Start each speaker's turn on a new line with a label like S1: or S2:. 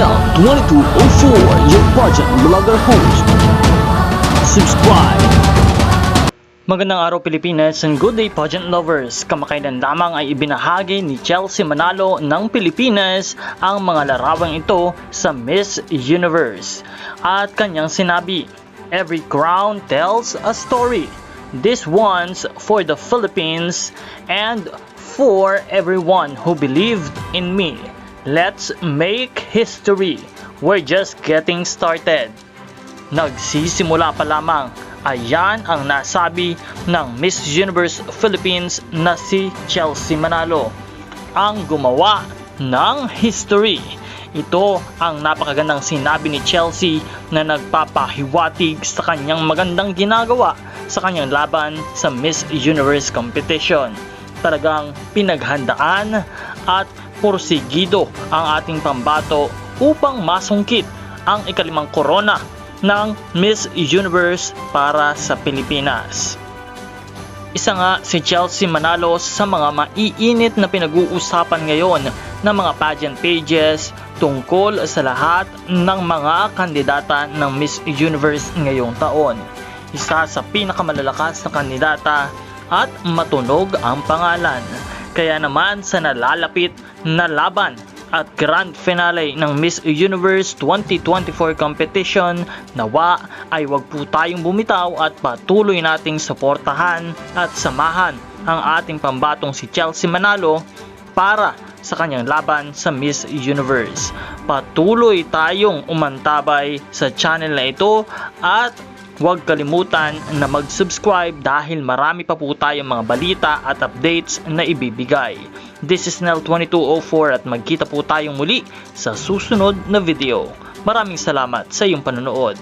S1: Snell 2204, your pageant vlogger host. Subscribe. Magandang araw Pilipinas and good day pageant lovers. Kamakailan lamang ay ibinahagi ni Chelsea Manalo ng Pilipinas ang mga larawang ito sa Miss Universe. At kanyang sinabi, Every crown tells a story. This one's for the Philippines and for everyone who believed in me. Let's make history. We're just getting started. Nagsisimula pa lamang. Ayan ang nasabi ng Miss Universe Philippines na si Chelsea Manalo. Ang gumawa ng history. Ito ang napakagandang sinabi ni Chelsea na nagpapahiwatig sa kanyang magandang ginagawa sa kanyang laban sa Miss Universe competition. Talagang pinaghandaan at porsigido ang ating pambato upang masungkit ang ikalimang korona ng Miss Universe para sa Pilipinas. Isa nga si Chelsea Manalo sa mga maiinit na pinag-uusapan ngayon ng mga pageant pages tungkol sa lahat ng mga kandidata ng Miss Universe ngayong taon. Isa sa pinakamalalakas na kandidata at matunog ang pangalan. Kaya naman sa nalalapit na laban at grand finale ng Miss Universe 2024 competition, nawa ay wag po tayong bumitaw at patuloy nating suportahan at samahan ang ating pambatong si Chelsea Manalo para sa kanyang laban sa Miss Universe. Patuloy tayong umantabay sa channel na ito at Huwag kalimutan na mag-subscribe dahil marami pa po tayong mga balita at updates na ibibigay. This is Nel2204 at magkita po tayong muli sa susunod na video. Maraming salamat sa iyong panonood.